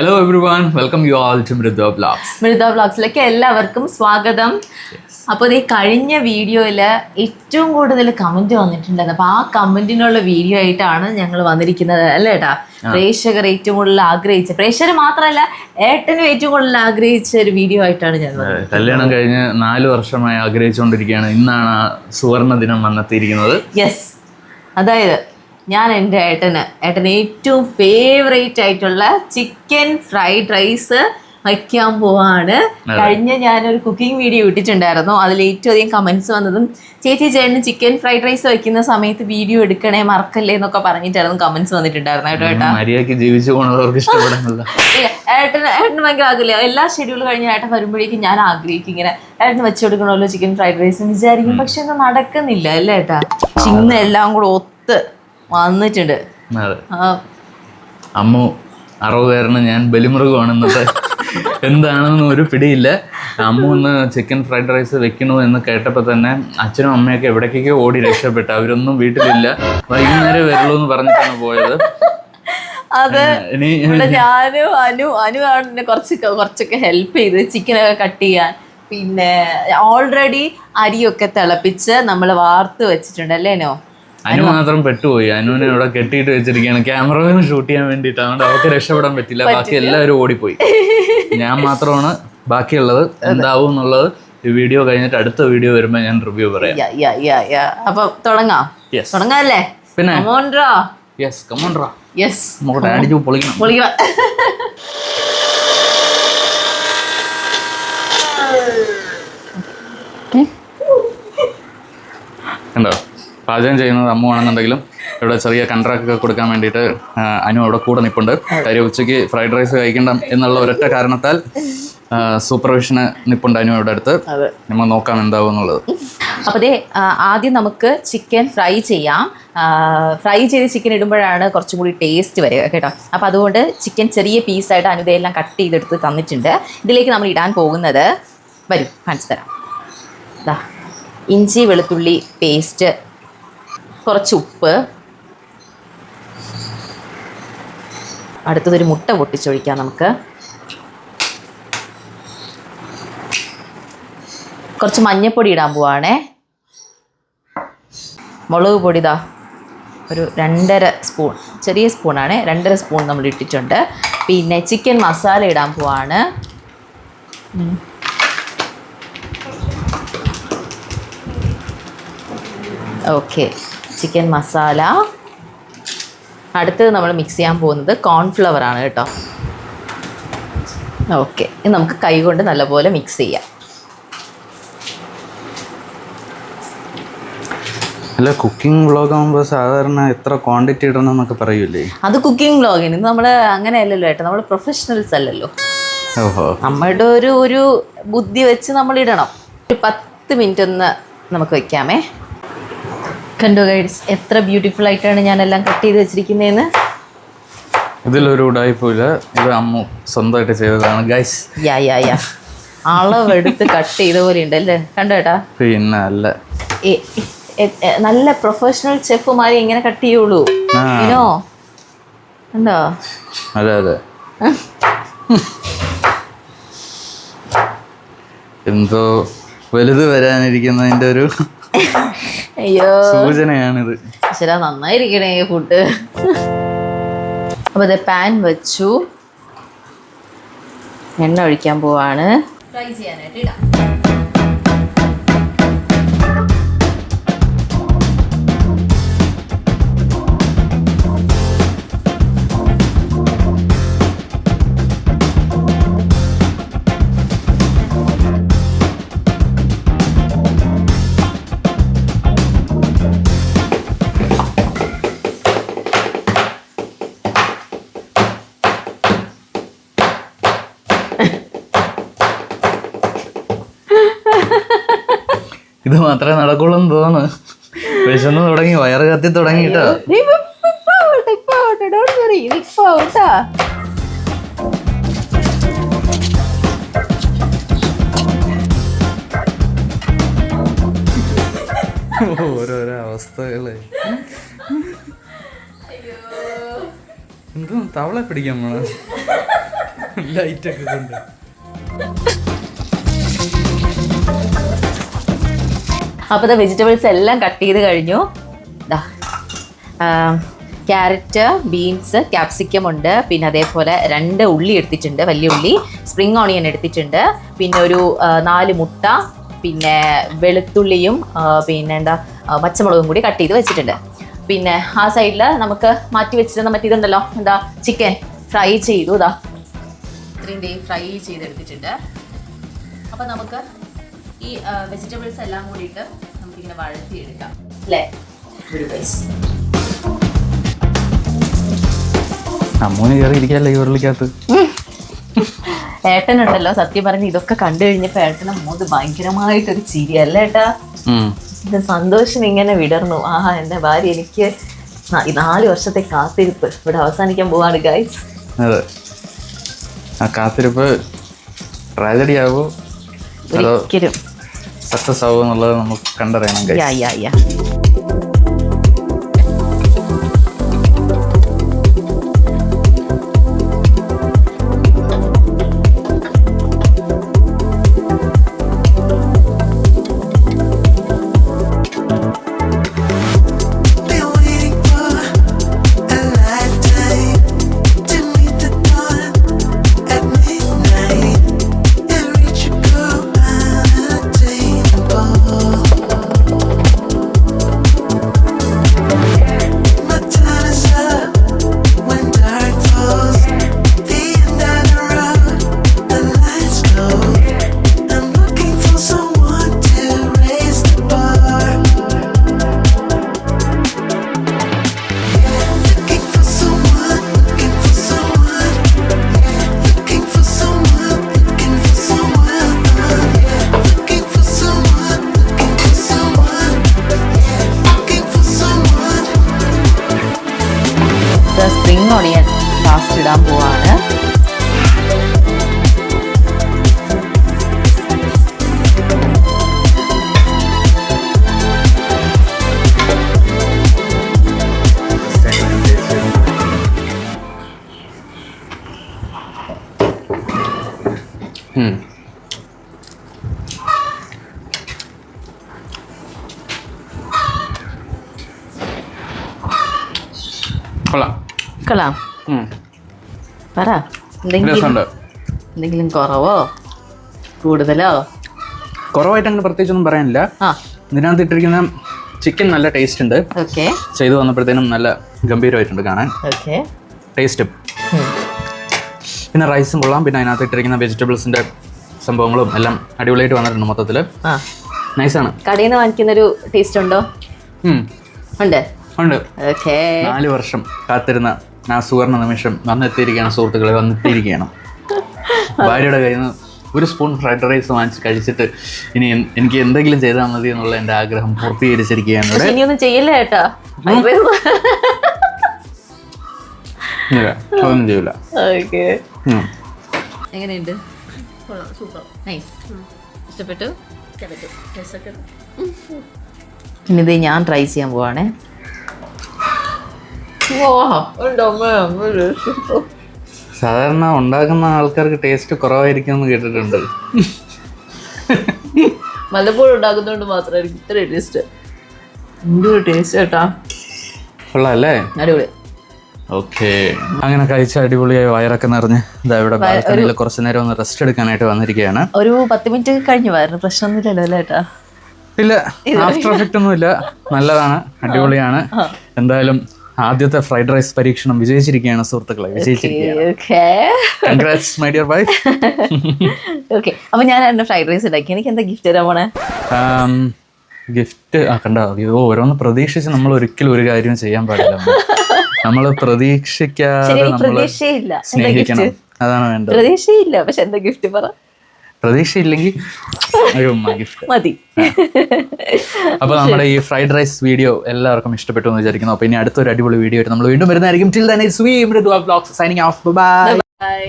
Hello everyone welcome you all to Mrida blogs Mrida ബ്ലോഗ്സിലേക്ക് എല്ലാവർക്കും സ്വാഗതം. അപ്പോൾ ഈ കഴിഞ്ഞ വീഡിയോയിൽ ഏറ്റവും കൂടുതൽ കമന്റ് വന്നിട്ടുണ്ടായിരുന്നു. അപ്പോൾ ആ കമന്റിനുള്ള വീഡിയോ ആയിട്ടാണ് ഞങ്ങൾ വന്നിരിക്കുന്നത് അല്ലേ ഏട്ടാ? പ്രേക്ഷകർ ഏറ്റവും കൂടുതൽ ആഗ്രഹിച്ച പ്രേക്ഷകർ മാത്രമല്ല ഏട്ടനും ഏറ്റവും കൂടുതൽ ആഗ്രഹിച്ച ഒരു വീഡിയോ ആയിട്ടാണ് ഞാൻ കല്യാണം കഴിഞ്ഞ് നാല് വർഷമായി ആഗ്രഹിച്ചുകൊണ്ടിരിക്കുകയാണ്. ഇന്നാണ് ആ സുവർണ ദിനം വന്നെത്തിയിരിക്കുന്നത്. യെസ് അതായത് ഞാൻ എന്റെ ഏട്ടന് ഏട്ടന് ഏറ്റവും ഫേവറേറ്റ് ആയിട്ടുള്ള ചിക്കൻ ഫ്രൈഡ് റൈസ് വയ്ക്കാൻ പോവാണ്. കഴിഞ്ഞ ഞാനൊരു കുക്കിംഗ് വീഡിയോ ഇട്ടിട്ടുണ്ടായിരുന്നു. അതിൽ ഏറ്റവും അധികം കമൻസ് വന്നതും ചേച്ചി ചേട്ടന് ചിക്കൻ ഫ്രൈഡ് റൈസ് വയ്ക്കുന്ന സമയത്ത് വീഡിയോ എടുക്കണേ മറക്കല്ലേ എന്നൊക്കെ പറഞ്ഞിട്ടായിരുന്നു കമന്റ്സ് വന്നിട്ടുണ്ടായിരുന്നു കേട്ടോ ഏട്ടാ. ജീവിച്ചു പോകുന്നവർക്ക് ഇഷ്ടപ്പെടുന്നില്ല ഇല്ല, ഏട്ടന് ഭയങ്കര ആഗ്രഹമില്ല. എല്ലാ ഷെഡ്യൂൾ കഴിഞ്ഞ ഏട്ടൻ വരുമ്പോഴേക്കും ഞാൻ ആഗ്രഹിക്കും ഇങ്ങനെ ഏട്ടന് വെച്ച് കൊടുക്കണമല്ലോ ചിക്കൻ ഫ്രൈഡ് റൈസ് എന്ന് വിചാരിക്കും. പക്ഷെ ഒന്നും നടക്കുന്നില്ല അല്ലേ ഏട്ടാ? ഇന്ന് എല്ലാം കൂടെ ഒത്ത് വന്നിട്ടുണ്ട്. അമ്മു അറുപതുകാരന് ഞാൻ ബലിമൃഗമാണ് ഇന്നത്തെ. എന്താണെന്ന് ഒരു പിടിയില്ല. അമ്മ ഒന്ന് ചിക്കൻ ഫ്രൈഡ് റൈസ് വെക്കണോ എന്ന് കേട്ടപ്പോൾ തന്നെ അച്ഛനും അമ്മയൊക്കെ എവിടേക്കൊക്കെ ഓടി രക്ഷപ്പെട്ടു. അവരൊന്നും വീട്ടിലില്ല. വൈകുന്നേരം വരുള്ളൂ എന്ന് പറഞ്ഞിട്ടാണ് പോയത്. അതെ. ഞാനും അനു അനു ആണ് കുറച്ച് കുറച്ചൊക്കെ ഹെൽപ്പ് ചെയ്ത് ചിക്കനൊക്കെ കട്ട് ചെയ്യാൻ. പിന്നെ ഓൾറെഡി അരിയൊക്കെ തിളപ്പിച്ച് നമ്മൾ വാർത്ത് വെച്ചിട്ടുണ്ട്. അല്ലേനോ അനു മാത്രം പെട്ടുപോയി അനുവിനെ ഇവിടെ കെട്ടിയിട്ട് വെച്ചിരിക്കുകയാണ് ക്യാമറ ഷൂട്ട് ചെയ്യാൻ വേണ്ടിയിട്ട് അതുകൊണ്ട് അവർക്ക് രക്ഷപ്പെടാൻ പറ്റില്ല ബാക്കി എല്ലാവരും ഓടിപ്പോയി ഞാൻ മാത്രമാണ് ബാക്കിയുള്ളത് എന്താവും എന്നുള്ളത് ഈ വീഡിയോ കഴിഞ്ഞിട്ട് അടുത്ത വീഡിയോ വരുമ്പോൾ ഞാൻ റിവ്യൂ പറയാം. അപ്പൊ തുടങ്ങാം യെസ് തുടങ്ങാല്ലേ പിന്നെ യെസ് കമോൺട്രാ യെസ് നമുക്ക് അടിച്ചു പൊളിക്കണം പൊളിക്കണം കണ്ടോ പാചകം ചെയ്യുന്നത് അമ്മുവാണെന്നുണ്ടെങ്കിലും ഇവിടെ ചെറിയ കൺട്രാക്ട് ഒക്കെ കൊടുക്കാൻ വേണ്ടിയിട്ട് അനു അവിടെ കൂടെ നിൽപ്പുണ്ട് കാര്യം ഉച്ചയ്ക്ക് ഫ്രൈഡ് റൈസ് കഴിക്കണം എന്നുള്ള ഒരൊറ്റ കാരണത്താൽ സൂപ്പർവിഷന് നിപ്പുണ്ട് അനു ഇവിടെ അടുത്ത്. നമ്മൾ നോക്കാം എന്താവും എന്നുള്ളത്. അപ്പോൾ ദേ ആദ്യം നമുക്ക് ചിക്കൻ ഫ്രൈ ചെയ്യാം. ഫ്രൈ ചെയ്ത് ചിക്കൻ ഇടുമ്പോഴാണ് കുറച്ചും കൂടി ടേസ്റ്റ് വരിക കേട്ടോ. അപ്പോൾ അതുകൊണ്ട് ചിക്കൻ ചെറിയ പീസായിട്ട് അനുദയെല്ലാം കട്ട് ചെയ്തെടുത്ത് തന്നിട്ടുണ്ട്. ഇതിലേക്ക് നമ്മൾ ഇടാൻ പോകുന്നത് വരും കാണിച്ചു തരാം. ഇഞ്ചി വെളുത്തുള്ളി പേസ്റ്റ് കുറച്ച് ഉപ്പ്. അടുത്തതൊരു മുട്ട പൊട്ടിച്ചൊഴിക്കാം നമുക്ക്. കുറച്ച് മഞ്ഞൾപ്പൊടി ഇടാൻ പോവാണേ. മുളക് പൊടി ഇതാ ഒരു രണ്ടര സ്പൂൺ ചെറിയ സ്പൂണാണ്. രണ്ടര സ്പൂൺ നമ്മൾ ഇട്ടിട്ടുണ്ട്. പിന്നെ ചിക്കൻ മസാല ഇടാൻ പോവാണ്. ഓക്കെ. ചിക്കൻ മസാല. അടുത്തത് നമ്മൾ മിക്സ് ചെയ്യാൻ പോകുന്നത് കോൺഫ്ലവർ ആണ് കേട്ടോ. ഓക്കെ ഇത് നമുക്ക് കൈ കൊണ്ട് നല്ലപോലെ മിക്സ് ചെയ്യാം. അല്ല കുക്കിംഗ് വ്ളോഗ് ആകുമ്പോൾ സാധാരണ എത്ര ക്വാണ്ടിറ്റി ഇടണം എന്നൊക്കെ പറയൂലേ? അത് കുക്കിംഗ് വ്ളോഗിന് നമ്മൾ അങ്ങനെയല്ലല്ലോ ഏട്ടാ നമ്മൾ പ്രൊഫഷണൽസ് അല്ലല്ലോ. ഓഹോ. നമ്മുടെ ഒരു ഒരു ബുദ്ധി വെച്ച് നമ്മൾ ഇടണം. ഒരു പത്ത് മിനിറ്റ് ഒന്ന് നമുക്ക് വെക്കാമേ. കണ്ടോ ഗൈഡ്സ് എത്ര ബ്യൂട്ടിഫുൾ ആയിട്ടാണ് ഞാനെല്ലാം കട്ട് ചെയ്ത് വെച്ചിരിക്കുന്നതെന്ന് ഇതിലൊരു ഉടായ്പില്ല ഇത് അമ്മ സ്വന്തമായിട്ട് ചെയ്തതാണ് ഗൈസ് യാ യാ യാ അളവെടുത്ത് കട്ട് ചെയ്ത പോലെ ഉണ്ട് അല്ലേ? കണ്ടോ ഏട്ടാ? പിന്നെ അല്ല. നല്ല പ്രൊഫഷണൽ ചെഫുമാരെ ഇങ്ങനെ കട്ട് ചെയ്യുള്ളൂ. ഇനോ ഉണ്ടോ അതെ അതെ. എന്തോ വലുത് വരാനിരിക്കുന്നതിന്റെ ഒരു അയ്യോ. സൂചനയാണിത്. ശരാ നന്നായിരിക്കണേ ഫുഡ് അപ്പോൾ ഇത് പാൻ വെച്ചു. എണ്ണ ഒഴിക്കാൻ പോവാണ്. ഫ്രൈ ചെയ്യാനായിട്ട് ഇടാം. ഇത് മാത്രമേ നടക്കുള്ളൂ എന്ന് തോന്നുന്നു. വിശന്ന് തുടങ്ങി വയറ് കത്തി തുടങ്ങിട്ടോ. ഓരോരോ അവസ്ഥകൾ. എന്തോ തവള പിടിക്കാൻ പോണ ലൈറ്റൊക്കെ കൊണ്ട്. അപ്പോൾ വെജിറ്റബിൾസ് എല്ലാം കട്ട് ചെയ്ത് കഴിഞ്ഞു. ക്യാരറ്റ് ബീൻസ് ക്യാപ്സിക്കം ഉണ്ട്. പിന്നെ അതേപോലെ രണ്ട് ഉള്ളി എടുത്തിട്ടുണ്ട് വലിയ ഉള്ളി. സ്പ്രിങ് ഓണിയൻ എടുത്തിട്ടുണ്ട്. പിന്നെ ഒരു നാല് മുട്ട പിന്നെ വെളുത്തുള്ളിയും പിന്നെ എന്താ പച്ചമുളകും കൂടി കട്ട് ചെയ്ത് വെച്ചിട്ടുണ്ട്. പിന്നെ ആ സൈഡിൽ നമുക്ക് മാറ്റി വെച്ചിരുന്ന മറ്റേതുണ്ടല്ലോ എന്താ ചിക്കൻ ഫ്രൈ ചെയ്തു. ഇതാ ഇത്രയും ഫ്രൈ ചെയ്തെടുത്തിട്ടുണ്ട്. അപ്പം നമുക്ക് ഈ വെജിറ്റബിൾസ് എല്ലാം കൂടിയിട്ട് നമുക്കിങ്ങനെ വഴറ്റിയെടുക്കാം. അല്ലേ ഒരു പൈസ. അമ്മൂന് കയറി ഇരിക്കല്ലേ ഈ ഉരുളിക്കകത്ത്? ഏട്ടനുണ്ടല്ലോ സത്യം പറഞ്ഞ് ഇതൊക്കെ കണ്ടു കഴിഞ്ഞപ്പോ ഏട്ടനെ മോത് ഭയങ്കരമായിട്ടൊരു ചിരി അല്ലേ ഏട്ടാ ഇത് സന്തോഷം ഇങ്ങനെ വിടർന്നു. ആഹാ എന്റെ ഭാര്യ എനിക്ക് നാല് വർഷത്തെ കാത്തിരിപ്പ് ഇവിടെ അവസാനിക്കാൻ പോവാണ് ഗൈസ് അതെ. ആ കാത്തിരിപ്പ് ട്രാജഡി ആവോ ഒരിക്കലും. സക്സസ് ആവുക എന്നുള്ളത് നമുക്ക് കണ്ടറിയണം കൊള്ളാം. പറ. എന്തെങ്കിലും എന്തെങ്കിലും കുറവോ? കൂടുതലോ? കുറവായിട്ട് അങ്ങനെ പ്രത്യേകിച്ചൊന്നും പറയാനില്ല. ഇതിനകത്ത് ഇട്ടിരിക്കുന്ന ചിക്കൻ നല്ല ടേസ്റ്റ് ഉണ്ട്. ചെയ്തു വന്നപ്പോഴത്തേനും നല്ല ഗംഭീരമായിട്ടുണ്ട് കാണാൻ. ടേസ്റ്റും പിന്നെ റൈസും കൊള്ളാം. പിന്നെ അതിനകത്ത് ഇട്ടിരിക്കുന്ന വെജിറ്റബിൾസിന്റെ സംഭവങ്ങളും എല്ലാം അടിപൊളിയായിട്ട് വന്നിട്ടുണ്ട് മൊത്തത്തിൽ നൈസാണ് കടയിൽ നിന്ന് വാങ്ങിക്കുന്ന ഒരു ടേസ്റ്റ് ഉണ്ടോ? ഉണ്ട്. ഉണ്ട്. നാല് വർഷം കാത്തിരുന്ന ആ സുവർണ നിമിഷം വന്നെത്തിയിരിക്കുകയാണ് സുഹൃത്തുക്കളെ വന്നെത്തിയിരിക്കുകയാണ്. ഭാര്യയുടെ കയ്യിൽ നിന്ന് ഒരു സ്പൂൺ ഫ്രൈഡ് റൈസ് വാങ്ങിച്ച് കഴിച്ചിട്ട് ഇനി എനിക്ക് എന്തെങ്കിലും ചെയ്താൽ മതി എന്നുള്ള എന്റെ ആഗ്രഹം പൂർത്തീകരിച്ചിരിക്കുകയാണ് ഇനിയൊന്നും ചെയ്യില്ല ഇല്ല, അതൊന്നും ചെയ്യില്ല ഓക്കെ. എങ്ങനെയുണ്ട്? സൂപ്പർ. നൈസ്. ഇഷ്ടപ്പെട്ടു? ഇനി ഇത് ഞാൻ ട്രൈ ചെയ്യാൻ പോവാണേ. സാധാരണ ഉണ്ടാക്കുന്ന ആൾക്കാർക്ക് ടേസ്റ്റ് കുറവായിരിക്കും എന്ന് കേട്ടിട്ടുണ്ട്. മലപ്പുഴ ഉണ്ടാക്കുന്നതുകൊണ്ട് മാത്രമായിരിക്കും. ഇത്ര ടേസ്റ്റ് എന്തൊരു ടേസ്റ്റ് കേട്ടാ കൊള്ളാം അല്ലേ? അടിപൊളി. ഓക്കെ. അങ്ങനെ കഴിച്ച അടിപൊളിയായി വയറൊക്കെ നിറഞ്ഞ് ഇതാ ഇവിടെ ബാൽക്കണിയിൽ കുറച്ച് നേരം ഒന്ന് റെസ്റ്റ് എടുക്കാനായിട്ട് വന്നിരിക്കുകയാണ്. ഒരു പത്ത് മിനിറ്റ് കഴിഞ്ഞു വയറിന് പ്രശ്നമൊന്നുമില്ലല്ലോ അല്ലേ ഏട്ടാ? ഇല്ല ആഫ്റ്റർ എഫക്റ്റ് ഒന്നും ഇല്ല. നല്ലതാണ് അടിപൊളിയാണ്. എന്തായാലും ആദ്യത്തെ ഫ്രൈഡ് റൈസ് പരീക്ഷണം വിജയിച്ചിരിക്കുകയാണ് സുഹൃത്തുക്കളെ വിജയിച്ചിരിക്കുകയാണ്. Okay congrats my dear wife okay അപ്പൊ ഞാൻ എന്റെ ഫ്രൈഡ് റൈസ് ഉണ്ടാക്കി. എനിക്ക് എന്താ ഗിഫ്റ്റ് തരാൻ പോണേ? ഗിഫ്റ്റ് ആ കണ്ടോ? അയ്യോ ഓരോന്ന് പ്രതീക്ഷിച്ച് നമ്മൾ ഒരിക്കലും ഒരു കാര്യം ചെയ്യാൻ പാടില്ല. നമ്മൾ പ്രതീക്ഷിക്കാതെ പ്രതീക്ഷയില്ല. എന്താ സ്നേഹിക്കണം. അതാണ് വേണ്ടത്. പ്രതീക്ഷയില്ല പക്ഷെ എന്താ ഗിഫ്റ്റ് പറ? പ്രതീക്ഷയില്ലെങ്കിൽ ഗിഫ്റ്റ്. മതി. അപ്പൊ നമ്മുടെ ഈ ഫ്രൈഡ് റൈസ് വീഡിയോ എല്ലാവർക്കും ഇഷ്ടപ്പെട്ടു എന്ന് വിചാരിക്കുന്നു. അപ്പൊ ഇനി അടുത്തൊരു അടിപൊളി വീഡിയോ ആയിട്ട് നമ്മൾ വീണ്ടും വരുന്നതായിരിക്കും. Till then it's V blogs signing off bye bye